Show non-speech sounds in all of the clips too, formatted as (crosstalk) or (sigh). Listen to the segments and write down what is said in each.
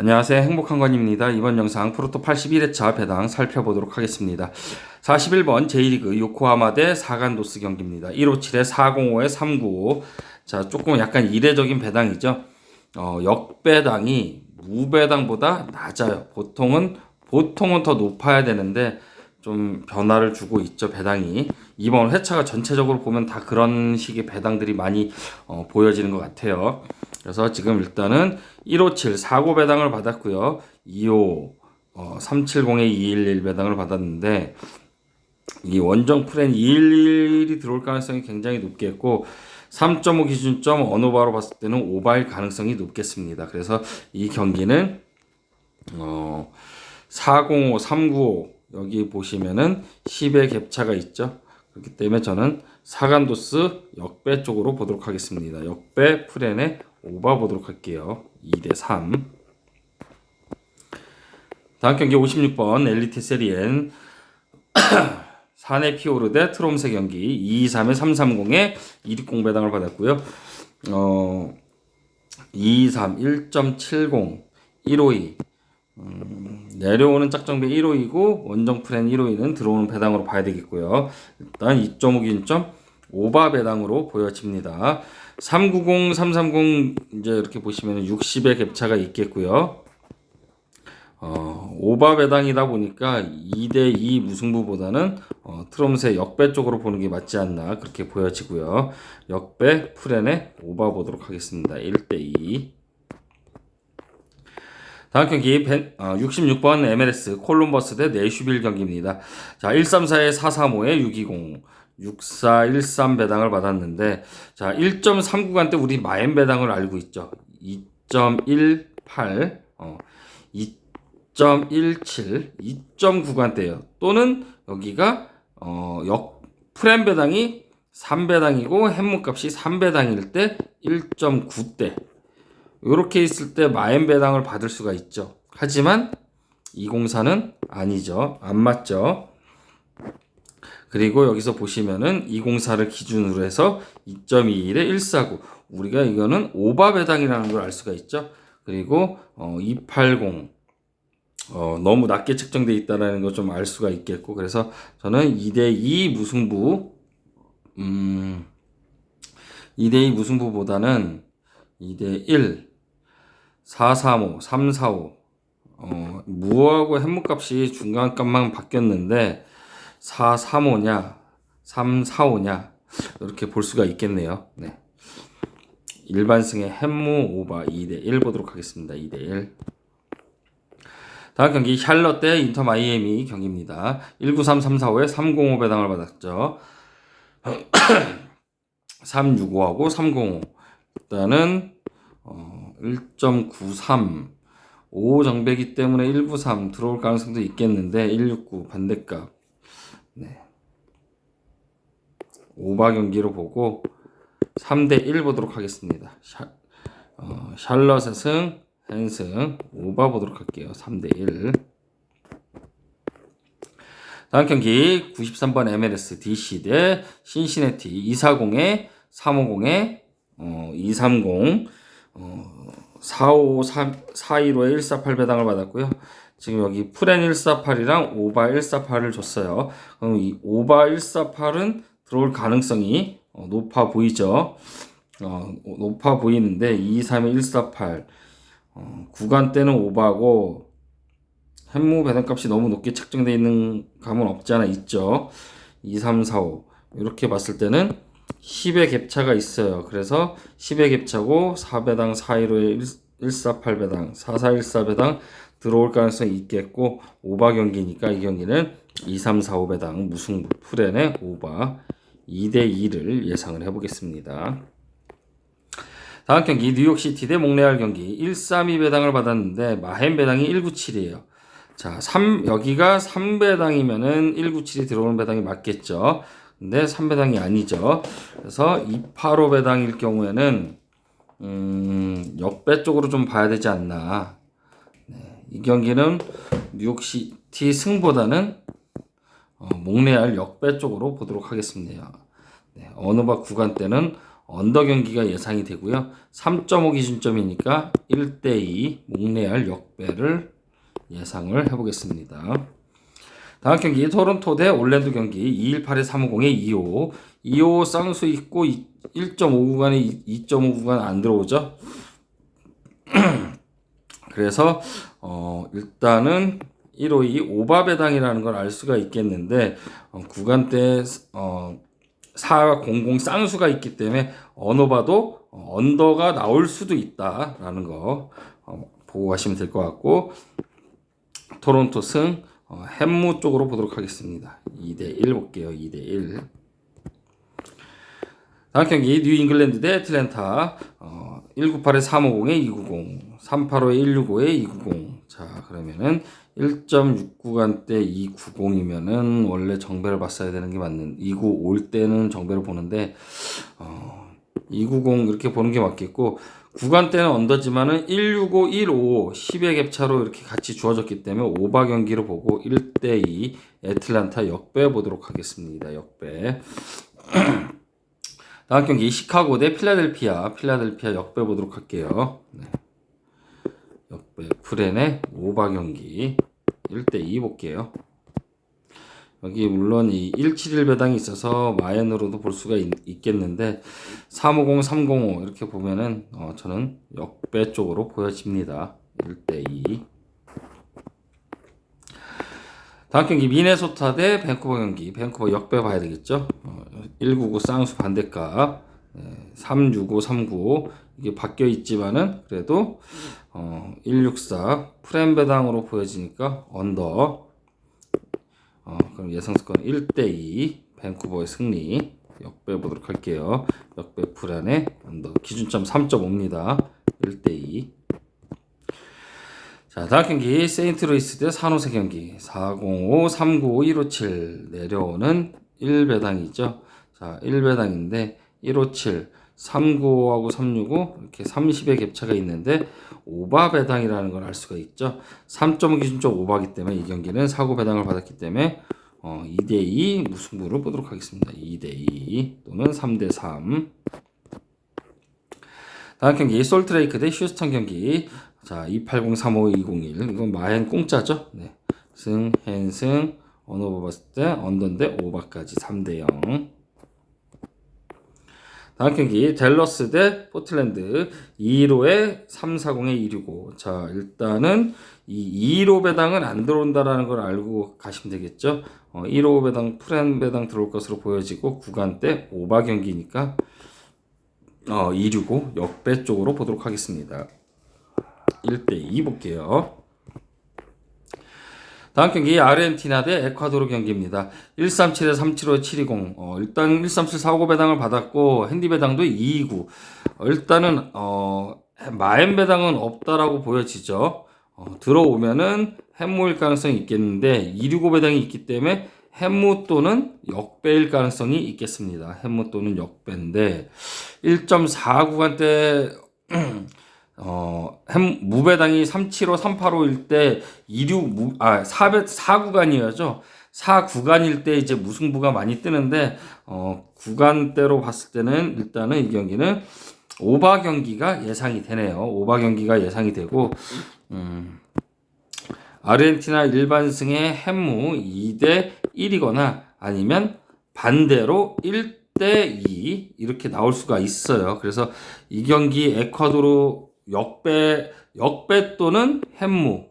안녕하세요. 행복한 건입니다. 이번 영상 프로토 81회차 배당 살펴보도록 하겠습니다. 41번 제1리그 요코하마 대 사간도스 경기입니다. 157에 405에 395. 자, 조금 약간 이례적인 배당이죠. 어, 역배당이 무배당보다 낮아요. 보통은 보통은 더 높아야 되는데 좀 변화를 주고 있죠 배당이. 이번 회차가 전체적으로 보면 다 그런 식의 배당들이 많이 어, 보여지는 것 같아요. 그래서 지금 일단은 157 사고 배당을 받았고요. 25 어, 370에 211 배당을 받았는데 이 원정 프렌 211이 들어올 가능성이 굉장히 높겠고 3.5 기준점 언어바로 봤을 때는 오바일 가능성이 높겠습니다. 그래서 이 경기는 어, 405, 395 여기 보시면은 10의 갭차가 있죠. 그렇기 때문에 저는 사간도스 역배 쪽으로 보도록 하겠습니다. 역배 프렌에 오바 보도록 할게요. 2대 3. 다음 경기 56번 엘리트 세리엔 사네 피오르 대 트롬세 경기 223에 330에 260 배당을 받았고요. 어 223 1.70 152 음, 내려오는 짝정배 1호이고 원정 프렌 1호이는 들어오는 배당으로 봐야 되겠고요. 일단 2.5 기준점 오바 배당으로 보여집니다. 390, 330 이제 이렇게 보시면 60의 갭차가 있겠고요. 어, 오바 배당이다 보니까 2대2 무승부보다는 어, 트럼스의 역배 쪽으로 보는 게 맞지 않나 그렇게 보여지고요. 역배 프렌에 오바 보도록 하겠습니다. 1대2 다음 경기 66번 MLS 콜럼버스 대 내슈빌 경기입니다. 자, 134에 435에 620 6413 배당을 받았는데 자, 1.3 구간 때 우리 마엔 배당을 알고 있죠. 2.18 어, 2.17 2.9간 대요. 또는 여기가 어, 역 프렘 배당이 3배당이고 햄무값이 3배당일 때 1.9대 이렇게 있을 때 마엔 배당을 받을 수가 있죠. 하지만 204는 아니죠. 안 맞죠. 그리고 여기서 보시면은 204를 기준으로 해서 2.21에 149. 우리가 이거는 오바 배당이라는 걸 알 수가 있죠. 그리고 어, 280 어, 너무 낮게 측정돼 있다라는 걸 좀 알 수가 있겠고 그래서 저는 2대2 무승부 음 2대2 무승부보다는 2대1 435, 345 어, 무하고 햄무값이 중간값만 바뀌었는데 435냐 345냐 이렇게 볼 수가 있겠네요. 네. 일반승의 햄무 오바 2대 1 보도록 하겠습니다. 2대 1. 다음 경기 샬럿 대 인터 마이애미 경기입니다. 193-345에 305 배당을 받았죠. (clears throat) 365하고 305. 일단은 어, 1.93 5 정배기 때문에 193 들어올 가능성도 있겠는데 169 반대값 네. 오바 경기로 보고 3대 1 보도록 하겠습니다. 샤, 어, 샬럿의 승, 헨승 오바 보도록 할게요. 3대 1 다음 경기 93번 MLS DC 대 신시내티 240에 350에 어, 230 어, 453, 415에 148 배당을 받았고요. 지금 여기 프렌 148이랑 오바 148을 줬어요. 그럼 이 오바 148은 들어올 가능성이 어, 높아 보이죠. 어, 높아 보이는데 223에 148 어, 구간대는 오바고 햄무 배당값이 너무 높게 책정되어 있는 감은 없지 않아 있죠. 2345 이렇게 봤을 때는 10의 갭차가 있어요. 그래서 10의 갭차고 4배당 415에 148배당 4414배당 들어올 가능성이 있겠고 오바 경기니까 이 경기는 2345배당 무승부 프렌의 오바 2대 2를 예상을 해보겠습니다. 다음 경기 뉴욕시티 대 몽레알 경기 132 배당을 받았는데 마헨 배당이 197이에요. 자, 3 여기가 3배당이면은 197이 들어오는 배당이 맞겠죠. 근데 3배당이 아니죠. 그래서 285 배당일 경우에는 음, 역배 쪽으로 좀 봐야 되지 않나. 네, 이 경기는 뉴욕시티 승보다는 어, 몽레알 역배 쪽으로 보도록 하겠습니다. 네, 어느 바 구간 때는 언더 경기가 예상이 되고요. 3.5 기준점이니까 1대2 몽레알 역배를 예상을 해보겠습니다. 다음 경기 토론토 대 올랜도 경기 218에 350에 25 25 쌍수 있고 1.5 구간에 2.5 구간 안 들어오죠. (clears throat) 그래서 어 일단은 152 오바 배당이라는 걸 알 수가 있겠는데 어, 구간대 어 400 쌍수가 있기 때문에 언어봐도 어, 언더가 나올 수도 있다라는 거 어, 보고 가시면 될 것 같고 토론토 승 어, 햄무 쪽으로 보도록 하겠습니다. 2대 1 볼게요. 2대 1. 다음 경기 뉴 잉글랜드 대 애틀랜타 어, 198에 350에 290 385에 165에 290 자 그러면은 1.6구간대 290이면은 원래 정배를 봤어야 되는 게 맞는 29올 때는 정배를 보는데 어, 290 이렇게 보는 게 맞겠고 구간대는 언더지만은 165, 155 10의 갭차로 이렇게 같이 주어졌기 때문에 오바 경기로 보고 1대2 애틀란타 역배 보도록 하겠습니다. 역배. (clears throat) 다음 경기 시카고 대 필라델피아 필라델피아 역배 보도록 할게요. 네. 역배 프렌의 오바 경기 1대2 볼게요. 여기 물론 이 171 배당이 있어서 마엔으로도 볼 수가 있, 겠는데 350, 305 이렇게 보면은 어, 저는 역배 쪽으로 보여집니다. 1대2 다음 경기 미네소타 대 밴쿠버 경기. 밴쿠버 역배 봐야 되겠죠? 어, 199 쌍수 반대값 네, 365 395 이게 바뀌어 있지만은 그래도 어, 164 프렘 배당으로 보여지니까 언더 어, 그럼 예상스권 1대2 밴쿠버의 승리 역배 보도록 할게요. 역배 언더 기준점 3.5입니다. 1대2 자, 다음 경기 세인트루이스 대 산호세 경기. 405, 395, 157 내려오는 1배당이죠. 자, 1배당인데 157, 395하고 365 이렇게 30의 갭차가 있는데 오바 배당이라는 걸 알 수가 있죠. 3.5 기준적 오바기 때문에 이 경기는 사고 배당을 받았기 때문에 어, 2대2 무승부를 보도록 하겠습니다. 2대2 또는 3대3 다음 경기 솔트레이크 대 휴스턴 경기 자, 280-35201. 이건 마엔 공짜죠? 네. 승, 헨승, 언어버 봤을 때 언더인데 오바까지 3대 0. 다음 경기 델러스 대 포틀랜드 215에 340에 265. 자, 일단은 이215 배당은 안 들어온다라는 걸 알고 가시면 되겠죠. 어, 115 배당 프렌 배당 들어올 것으로 보여지고 구간대 오바 경기니까 어, 265 역배 쪽으로 보도록 하겠습니다. 1대2 볼게요. 다음 경기 아르헨티나 대 에콰도르 경기입니다. 137에 375에 720. 어, 일단 137 4 5 배당을 받았고 핸디 배당도 229. 어, 일단은 어, 마엔 배당은 없다라고 보여지죠. 어, 들어오면은 햄무일 가능성이 있겠는데 265 배당이 있기 때문에 햄무 또는 역배일 가능성이 있겠습니다. 햄무 또는 역배인데 1.4 구간대 (clears throat) 어, 햄, 무배당이 375, 385일 때 26, 무, 아, 4배, 4구간이어죠. 4구간일 때 이제 무승부가 많이 뜨는데, 어, 구간대로 봤을 때는 일단은 이 경기는 오바 경기가 예상이 되네요. 오바 경기가 예상이 되고, 음, 아르헨티나 일반승의 햄무 2대 1이거나 아니면 반대로 1대 2 이렇게 나올 수가 있어요. 그래서 이 경기 에콰도르 역배 역배 또는 햄무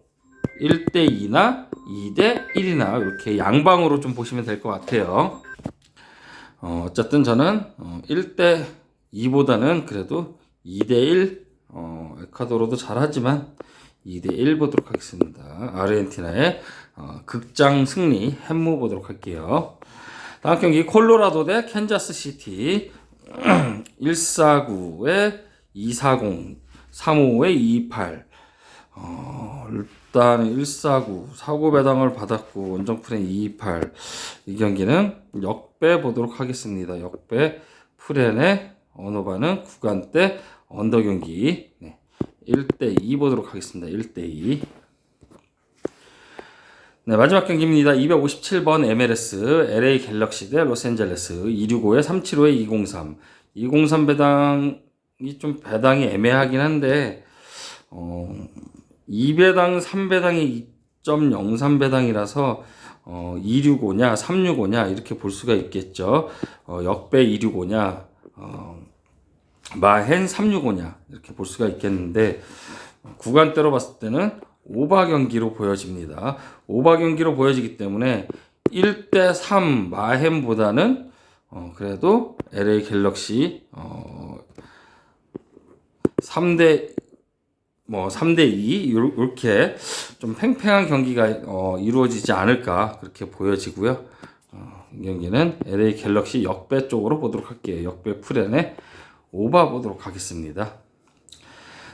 1대 2나 2대 1이나 이렇게 양방으로 좀 보시면 될 것 같아요. 어, 어쨌든 저는 어, 1대 2보다는 그래도 2대 1 어, 에콰도르도 잘하지만 2대 1 보도록 하겠습니다. 아르헨티나의 어, 극장 승리 햄무 보도록 할게요. 다음 경기 콜로라도 대 캔자스 시티 (clears throat) 149에 240 355에 28. 어, 일단 149 사고 배당을 받았고 원정 프레임 228. 이 경기는 역배 보도록 하겠습니다. 역배 프렌의 언어바는 구간대 언더 경기. 네. 1대 2 보도록 하겠습니다. 1대 2. 네, 마지막 경기입니다. 257번 MLS LA 갤럭시 대 로스앤젤레스 265에 375에 203. 203 배당이 좀 배당이 애매하긴 한데 어, 2배당, 3배당이 2.03 배당이라서 어, 265냐, 365냐 이렇게 볼 수가 있겠죠. 어, 역배 265냐, 어, 마헨 365냐 이렇게 볼 수가 있겠는데 구간대로 봤을 때는 오바 경기로 보여집니다. 오바 경기로 보여지기 때문에 1대 3 마헨보다는 어, 그래도 LA 갤럭시 어, 3대 뭐 3대 2 이렇게 좀 팽팽한 경기가 어, 이루어지지 않을까 그렇게 보여지고요. 어, 이 경기는 LA 갤럭시 역배 쪽으로 보도록 할게요. 역배 풀엔에 오바 보도록 하겠습니다.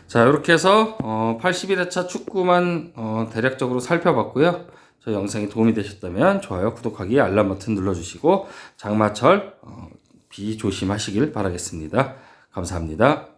자, 이렇게 해서 어, 81회차 축구만 어, 대략적으로 살펴봤고요. 저 영상이 도움이 되셨다면 좋아요, 구독하기, 알람 버튼 눌러주시고 장마철 어, 비 조심하시길 바라겠습니다. 감사합니다.